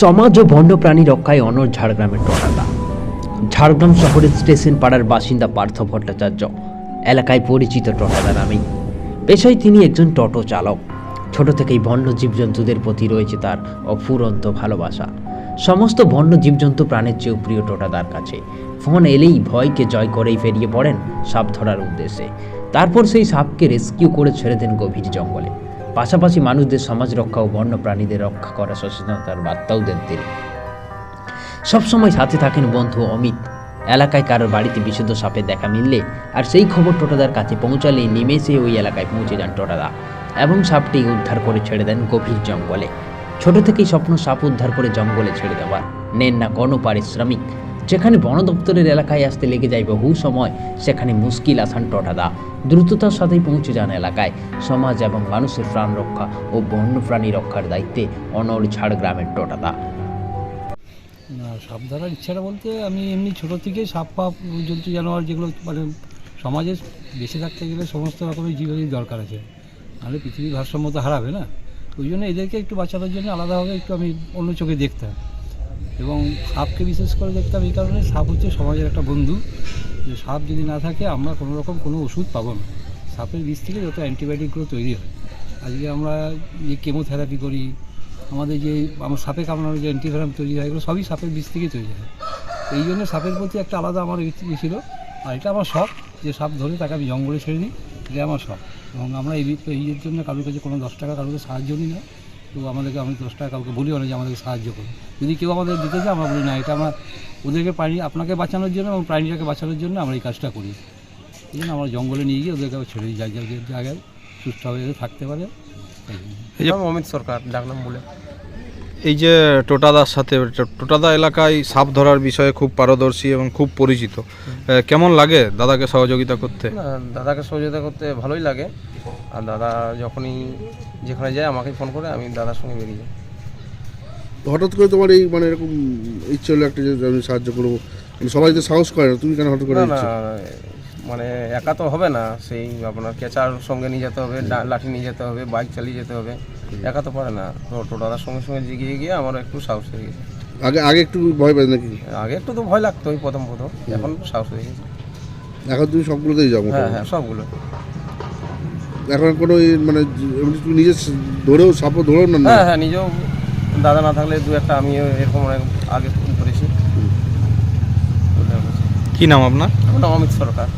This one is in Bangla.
সমাজ ও বন্যপ্রাণী রক্ষায় অনর ঝাড়গ্রামের টনাদা ঝাড়গ্রাম শহরের স্টেশন পাড়ার বাসিন্দা পার্থ ভট্টাচার্য, এলাকায় পরিচিত টটাদা নামেই। পেশায় তিনি একজন টোটো চালক। ছোট থেকেই বন্য জীবজন্তুদের প্রতি রয়েছে তার অফুরন্ত ভালোবাসা। সমস্ত বন্য জীবজন্তু প্রাণের চেয়েও প্রিয় টোটাদার কাছে। ফোন এলেই ভয়কে জয় করেই ফেরিয়ে পড়েন সাপ ধরার উদ্দেশ্যে। তারপর সেই সাপকে রেস্কিউ করে ছেড়ে দেন গভীর জঙ্গলে। পাশাপাশি মানুষদের সমাজ রক্ষা ও বন্য প্রাণীদের রক্ষা করার সচেতনতার বার্তাও দেন তিনি। সবসময় সাথে থাকেন বন্ধু অমিত। এলাকায় কারোর বাড়িতে বিশুদ্ধ সাপের দেখা মিললে আর সেই খবর টোটাদার কাছে পৌঁছালেই নিমেষে ওই এলাকায় পৌঁছে যান টোটাদা এবং সাপটি উদ্ধার করে ছেড়ে দেন গভীর জঙ্গলে। ছোট থেকেই স্বপ্ন সাপ উদ্ধার করে জঙ্গলে ছেড়ে দেওয়ার। নেন না কোনো পারিশ্রমিক যেখানে বন দপ্তরের এলাকায় আসতে লেগে যায় বহু সময়, সেখানে মুশকিল আসান টটাদা। দ্রুততার সাথেই পৌঁছে যান এলাকায়। সমাজ এবং মানুষের প্রাণ রক্ষা ও বন্যপ্রাণী রক্ষার দায়িত্বে অনর ঝাড়গ্রামের টটাদা। না সাপ ধরার ইচ্ছাটা বলতে আমি এমনি ছোটো থেকে সাপ পাপ জন্তু, জানোয়ার যেগুলো মানে সমাজে বেঁচে থাকতে গেলে সমস্ত রকমের জীবেরই দরকার আছে। নাহলে পৃথিবীর ভারসাম্য তো হারাবে না। ওই জন্য এদেরকে একটু বাঁচানোর জন্য আলাদাভাবে একটু আমি অন্য চোখে দেখতাম। এবং সাপকে বিশেষ করে দেখতাম এই কারণে, সাপ হচ্ছে সমাজের একটা বন্ধু। যে সাপ যদি না থাকে, আমরা কোনো রকম কোনো ওষুধ পাবো না। সাপের বিষ থেকে যত অ্যান্টিবায়োটিকগুলো তৈরি হয়। আজকে আমরা যে কেমোথেরাপি করি, আমাদের যে, আমার সাপে কামড়ানো যে অ্যান্টিভেরাম তৈরি হয়, এগুলো সবই সাপের বিষ থেকে তৈরি হয়। এই জন্য সাপের প্রতি একটা আলাদা আমার ইচ্ছে ছিল। আর এটা আমার শখ, যে সাপ ধরে তাকে আমি জঙ্গলে ছেড়ে দিই। এটা আমার শখ। এবং আমরা এই বি- এই এর জন্য কারোর কাছে কোনো দশ টাকা, কারোর সাহায্য নিই না। তো আমাদেরকে, আমি দশ টাকা কাউকে বলিও না যে আমাদেরকে সাহায্য করুন। যদি কেউ আমাদের দিতে চায় আমরা বলি না এটা আমার ওদেরকে প্রাণী আপনাকে বাঁচানোর জন্য এবং প্রাণীটাকে বাঁচানোর জন্য আমরা এই কাজটা করি। এই জন্য আমরা জঙ্গলে নিয়ে গিয়ে ওদেরকে আবার ছেড়ে দিই যার যার জায়গায় সুস্থভাবে যাতে থাকতে পারে। এই যে নাম অমিত সরকার ডাকনাম বলে। এই যে টোটাদার সাথে টোটাদা এলাকায় সাপ ধরার বিষয়ে খুব পারদর্শী এবং খুব পরিচিত। কেমন লাগে দাদাকে সহযোগিতা করতে? দাদাকে সহযোগিতা করতে ভালোই লাগে। আর দাদা যখনই যেখানে যায় আমাকে ফোন করে আমি দাদার সঙ্গে বেরিয়ে যাই। হঠাৎ করে তোমার এই মানে এরকম ইচ্ছে হলো একটা যে আমি সাহায্য করব। মানে সবাই তো সাহস করে না তুমি কেন হঠাৎ করে না মানে একা তো হবে না সেই আপনার কেচার সঙ্গে নিয়ে যেতে হবে লাঠি নিয়ে যেতে হবে বাইক চালিয়ে যেতে হবে একা তো পারে না। তো টোটো দাদার সঙ্গে সঙ্গে গিয়ে গিয়ে আমার একটু সাহস হয়ে গেছে। আগে আগে একটু ভয় পাই নাকি? আগে একটু তো ভয় লাগতো ওই প্রথম প্রথম এখন সাহস হয়ে গেছে। এখন তুমি সবগুলোতেই যাব হ্যাঁ হ্যাঁ সবগুলো। এখন কোনো মানে তুমি নিজে ধরেও সাপও ধরেও না না? হ্যাঁ হ্যাঁ নিজেও দাদা না থাকলে দু একটা আমিও এরকম অনেক আগে ফোন করেছি। কি নাম আপনার? আমার নাম অমিত সরকার।